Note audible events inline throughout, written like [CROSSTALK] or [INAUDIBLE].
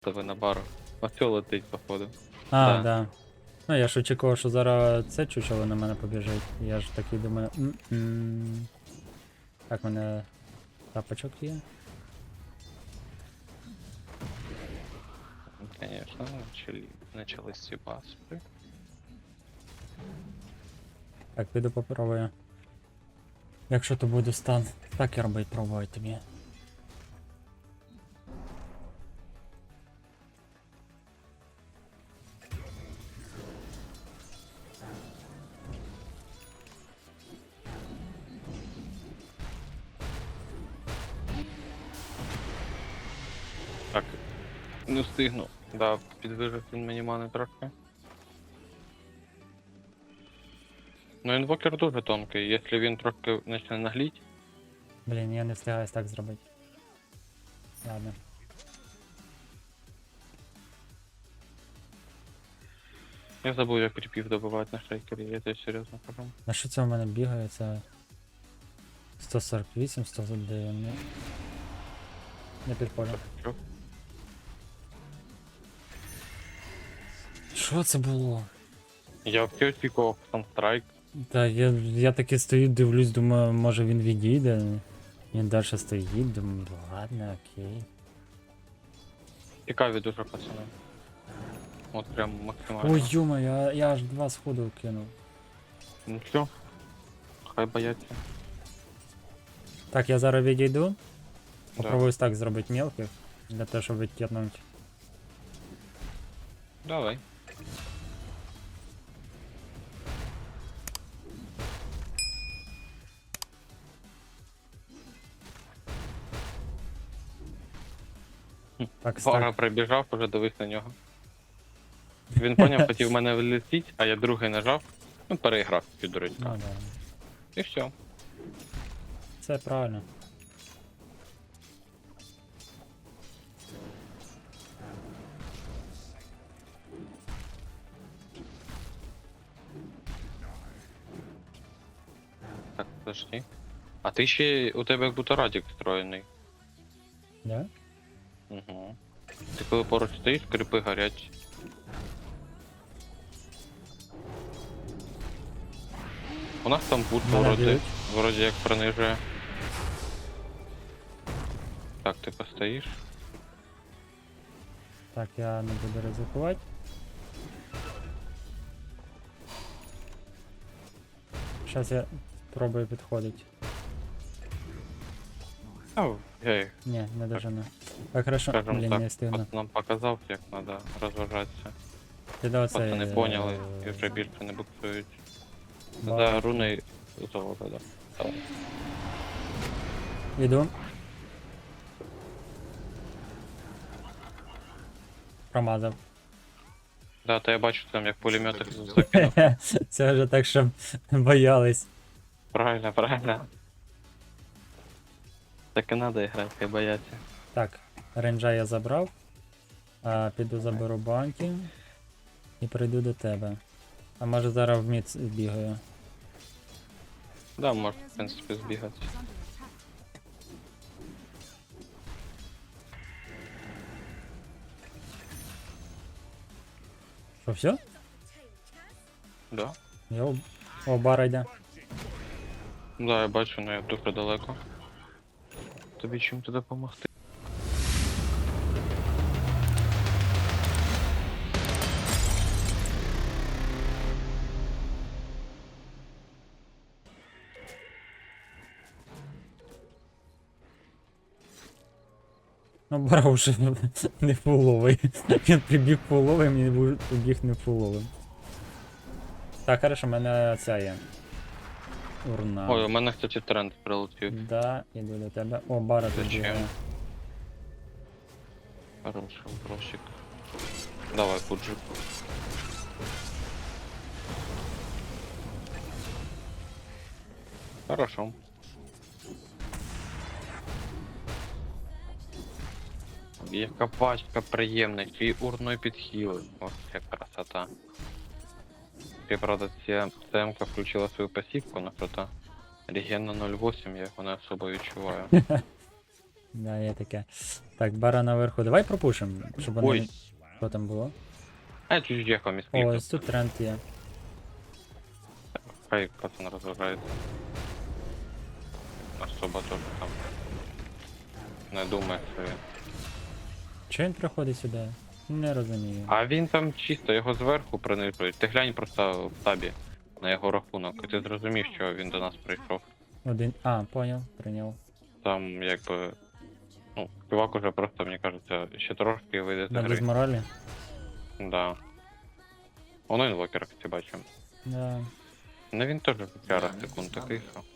тебе на бару. Ось летить, походу. А, Да. да. Ну я ж очікував, що зараз це чучело на мене побіжить. Я ж такий думаю. м-м. Так, в мене тапочок є. Конечно, начали, начались ці баспи. Так, піду попробую. Якщо то буде стан, так і робить, пробую тобі. Не встигну. Да, підвижив він мені мани трохи. Ну інвокер дуже тонкий, якщо він трохи почне нагліть, Блін, я не встигаю так зробити. Ладно. я забув, як кріпів добивати на шейкері, я це серйозно кажу. На що це в мене бігає? Це 148, 109. Не, не підходить. Що це було? Я взагалі очікував Sunsтрайк. Та я, я таки стою, дивлюсь, думаю, може він відійде. Він далі стоїть, думаю, ладно, окей. Цікаві дуже пацани. От прям максимально. Ой, юма, я, я аж два сходу кинув. Ну що? Хай бояться. Так, я зараз відійду. Да. Попробую так зробити мелких, для того, щоб відтягнути. Давай. Так, Пара прибіжав, уже дивись на нього. Він поняв, хотів мене влетіть, а я другий нажав, ну переіграв цю дурочка. Ну, да. І все. Це правильно. Подожди. А ти ще у тебе як будто радік встроєний. Да? Угу. Ти коли поруч стоїш, крипи горять. У нас там бут Мене вроді, б'ють. вроді як принижує. Так, ти постоїш. Так, я не буду ризикувати. Зараз я спробую підходити. А, я їх, Ні, не дожену. Так, хорошо, скажем блін, так, не встигну. пацанам показав, як треба розважатися. Піду оце. Пацани поняли і вже більше не буксують. За руни золота, да. Іду. Промазав. Да, то я бачу там, як пулеметик [LAUGHS] закинув. Це вже так, щоб [LAUGHS] боялись. Правильно, правильно. Так і надо грати, хай бояться. Так, ренджа я забрав. А, піду заберу банки. І прийду до тебе. А може зараз в мід бігаю. Да, може, в принципі, збігати. Що, все? Да. Я у... О, бара йде. Да, я бачу, але я дуже далеко. Тобі чим-то допомогти. Ну, бара вже не фуловий. Він прибіг фуловим і побіг не фуловим. Так, хорошо, в мене ця є. Урна. Ой, у мене, кстати, тренд прилетів. Да, іду до тебе. О, бара тут Зачем? бігає. Хороший вопросик. Давай, пуджи. Хорошо. Яка пачка приємна, ще й урною підхили. Ось яка красота. Я, правда, ця ЦМК включила свою пасівку на крута. Реген на 0.8, я його не особо відчуваю. [LAUGHS] Да, є таке. Так, бара наверху. Давай пропушимо, щоб вони. Ой. Що там було? А я чуть їхав між О, ось тут тренд є. Хай пацан розважається. Особо теж там. Не що він. Чого він приходить сюди? Не розумію. А він там чисто, його зверху принижують. Ти глянь просто в табі на його рахунок, і ти зрозумів, що він до нас прийшов. Один. А, поняв, прийняв. Там якби. Ну, чувак уже просто, мені кажеться, ще трошки вийде з На гри. дезморалі? Да. Воно інвокер, кстати, бачимо. Да. Ну він теж п'яра Да, секунд не такий, знаю.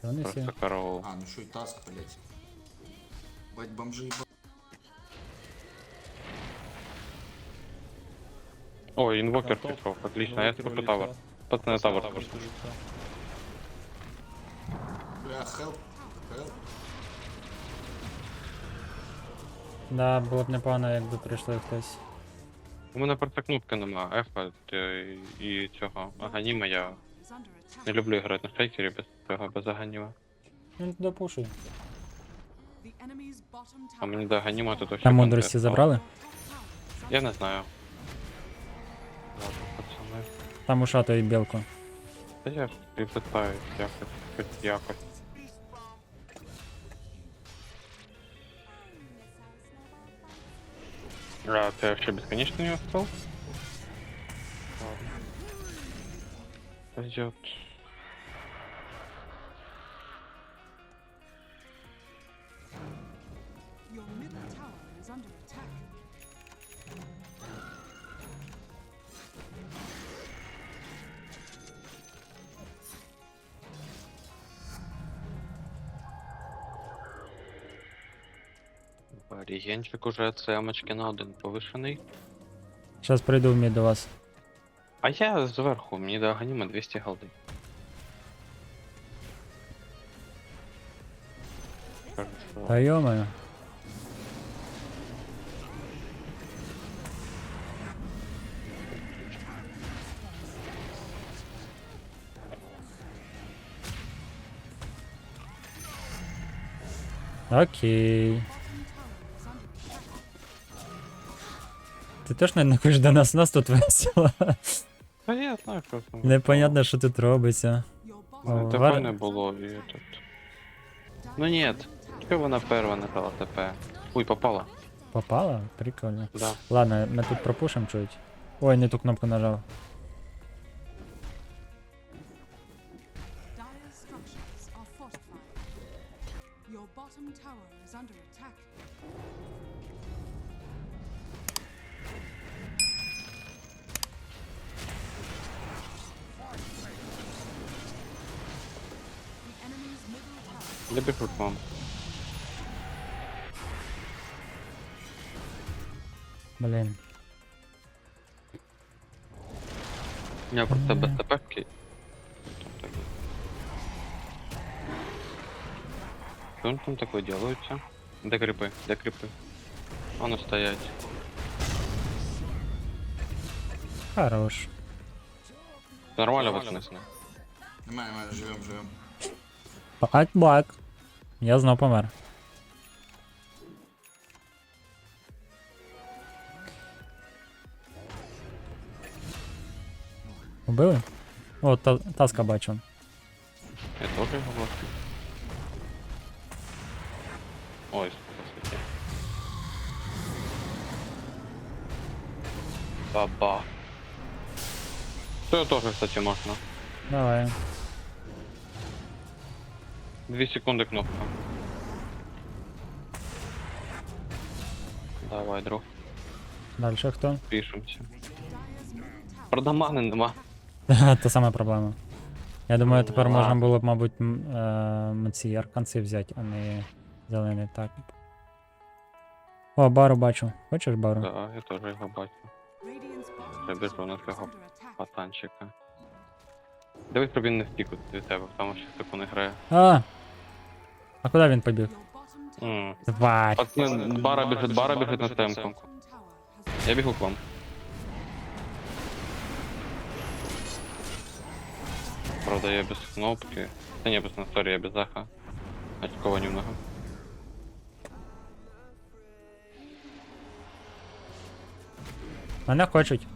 Чого вони всі? просто караул. А, ну что и таск, блять. Бать бомжи ебать. Ой, інвокер пішов, отлично, я спочатку тавер. Пацани тавер спочатку. Бля, хелп. Хелп. Да, було б непогано, якби прийшли хтось. У мене просто кнопки нема, ефа е, і цього аганіма я не люблю грати на шейкері без цього, без аганіма. Ну, туди пушуй. А мені до аганіма тут Там мудрості забрали? Я не знаю. Ладно, пацани. Там ушато і білку. Та я ж і питаюсь якось, хоч якось. А, це вообще бесконечно не остал? Ладно. Пойдет. Регенчик уже цемочки на один повишений. Зараз прийду в мід до вас. А я зверху, мені до аганіма 200 голди. Кажу, що- Та йомаю. Окей. Ти теж наверное, хочеш до нас, нас тут весело. Та я знаю, що там. Непонятно, що тут робиться. Your ТП вар- не було і тут. Ну нет. Чого вона перша не дала ТП? Ой, попала. Попала? Прикольно. Да. Ладно, ми тут пропушимо чуть. Ой, не ту кнопку нажав. Я біжу к вам. Блін. Я просто Мгм. без ТПшки. Что он там такое делается? Де крипи? Де крипи? А ну стоять. Хорош. Нормально. Нормально, нормально, живем, живем. Бать бак. Я знов помер. Убили? О, та, таска бачу. Я тоже його бачу. Ой, посвіті. Баба. То тоже, кстати, можно. Давай. Две секунды кнопка. Давай, друг, Дальше хто? tower Продамани нема. Та сама проблема. Я думаю, тепер Ладно. можна було б, мабуть, е, ці арканці взяти, а не зелений. Так. О, бару бачу. Хочеш бару? Да, я тоже його бачу. На tower цього under пацанчика. Дивись, щоб він не втік від тебе, тому що таку не грає. А! А куди він побіг? Тварь. Пацан, бара біжить, бара біжить на темпу. Я бігу к вам. Правда, я без кнопки. Да не, без сорі, я без заха. Очкова немного. Мене хочуть.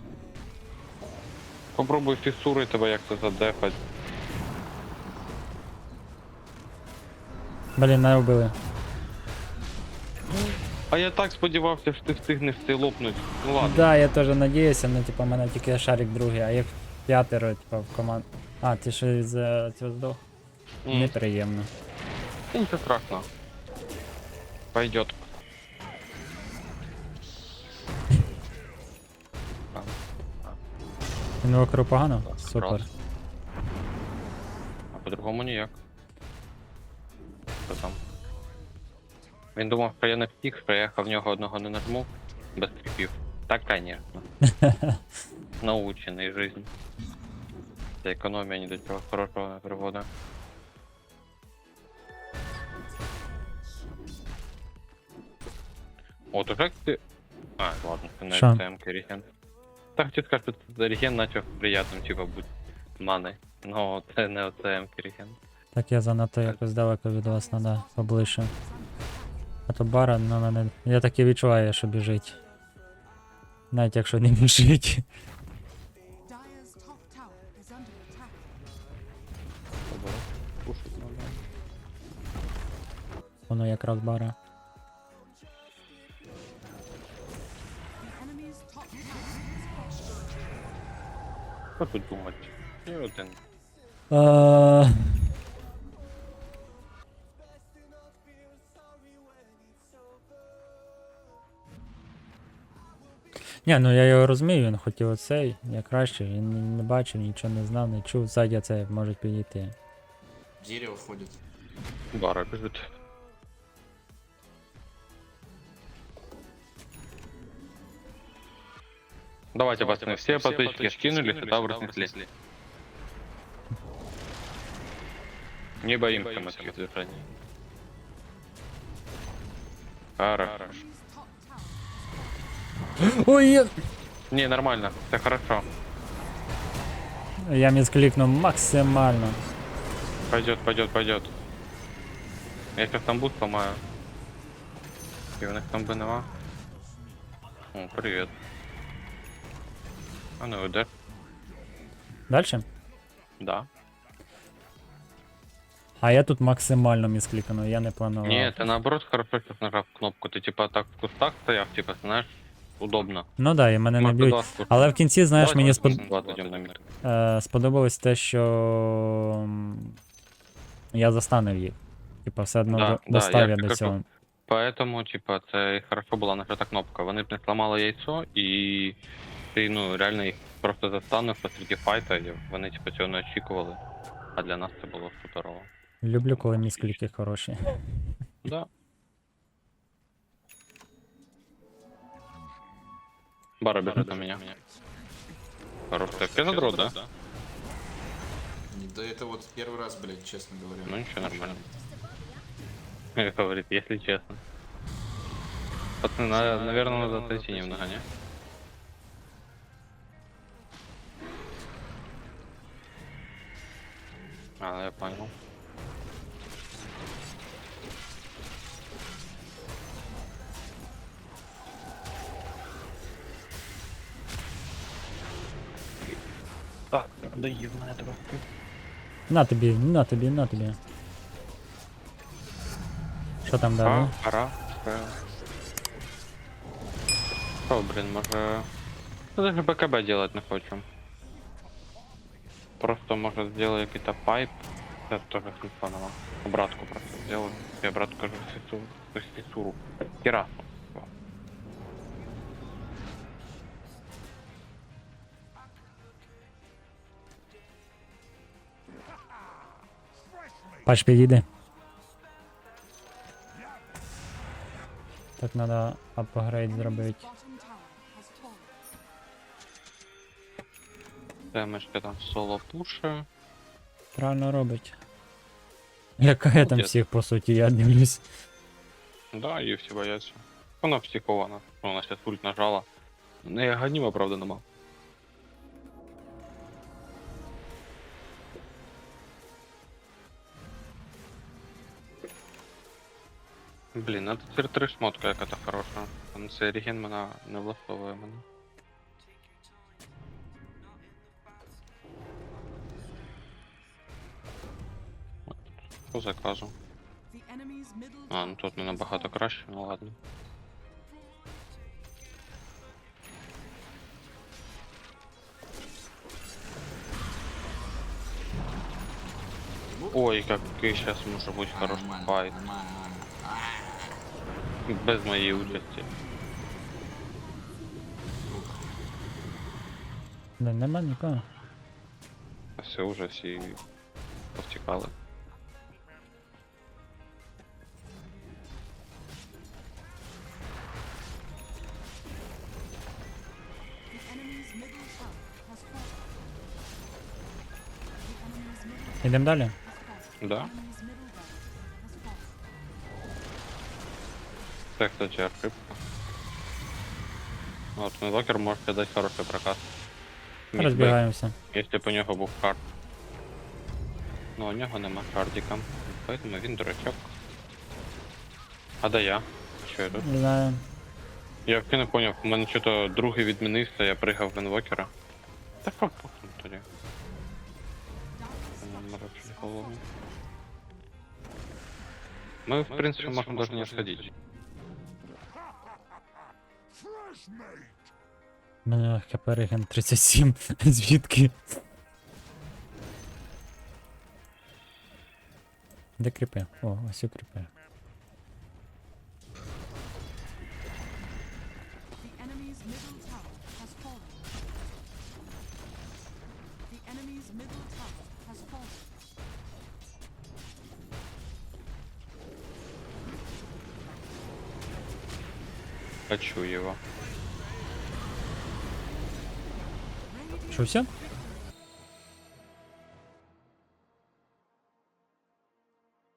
Попробуй фіксури тебе як це задефать. Блін, мене вбили. А я так сподівався, що ти встигнеш цей лопнуть. Ну ладно. Да, я теж надіюся, ну типа, в мене тільки шарик другий, а їх п'ятеро, типа, в команд. А, ти ще з цього здох? М, Неприємно. та Нічого страшного. Пойдет. Інвокеру погано? Супер. Раз. А по-другому ніяк. Що там? Він думав, що я не втік, що я в нього одного не нажму без тріпів. Так, конечно. [LAUGHS] Научений жизнь. Ця економія ні до чого хорошого не приводить. От уже ти. А, ладно, це не Що? ЦМ Реген. Так хотів сказати, що Реген начав приятним, типа, будь мани. Ну, це не ОЦМ Реген. Так я занадто якось далеко від вас надо поближче. А то бара на мене. Я таки відчуваю, що біжить. Навіть якщо не біжить. Воно якраз бара. Що тут думати? І один. Ні, ну я його розумію, він хотів оцей, я краще, він не бачив, нічого не знав, не чув, ззаді це може підійти. Дерево ходит. Бара біжить. Давайте, пацаны, все потычки скинули, сюда разнесли. Не боимся мы таких движений. Хорошо. Enemy's top tower Ой, я... Не, нормально, все хорошо. я місклікнув максимально. Пойдет, пойдет, пойдет. Я сейчас там буст сломаю. И у них там бы нема. О, привет. А ну удар. Дальше? Да. А я тут максимально місклікнув, я не планував. Не, ты наоборот хорошо сейчас нажав кнопку. Ты типа так в кустах стояв, типа, знаешь, Удобно. Ну да, і мене не б'ють. Але в кінці, знаєш, Давай, мені спод... е, сподобалось те, що я застанив їх. Типа, все одно Да, до- да, достав я до кажу. цього. Поэтому, типа, це хорошо була нажата кнопка. Вони б не сломали яйцо і ти, ну, реально їх просто застанув посреди файта, і вони, типа, цього не очікували. А для нас це було суперово. Люблю, коли міскліки хороші. Да. Бара бежит на меня. Хорош. Так ты задрот, да? Да это вот первый раз, блядь, честно говоря. Ну ничего, нормально. Говорит, если честно. Пацаны, на- наверное, надо отойти немного, не? А, я понял. доїв мене трохи. На тобі, на тобі, на тобі. Що там далі? А, пора. Правильно. О, блин, може... Ну, даже БКБ делать не хочу. Просто, может, сделаю какой-то пайп. Это тоже смысла нема. Обратку просто сделаю. Я обратку же фисуру. Фисуру. Террасу. Пач підійди. Так треба апгрейд зробити. Темешка там соло пуша. Правильно робить. Яка я там всіх, по суті, я дивлюсь. Да, її всі бояться. Вона психована. Вона сейчас пульт нажала. Не ганіма, правда, нема. Блін, ну надо тир 3 шмотка яка-то хороша. Там цей реген мене не влаштовує мене. По заказу. А, ну тут не набагато краще, ну ладно. Ой, какой сейчас может быть хороший файт. Без моей участи. Да, нема нікого. А все уже всі повтікали. The enemy's middle Це, кстати, ошибка. От, Мілокер може дати хороший прокат. Розбігаємося. Якщо б у нього був карт. Ну, у нього нема кардіка. Поэтому він дурачок. А де я? Що я тут? Не знаю. Я взагалі не поняв, у мене що-то другий відмінився, я пригав в інвокера. Та попухну тоді. Я. Ми, в принципі, можемо даже не сходити. У мене хп реген 37. Звідки? Де кріпи? О, ось і кріпи. Хочу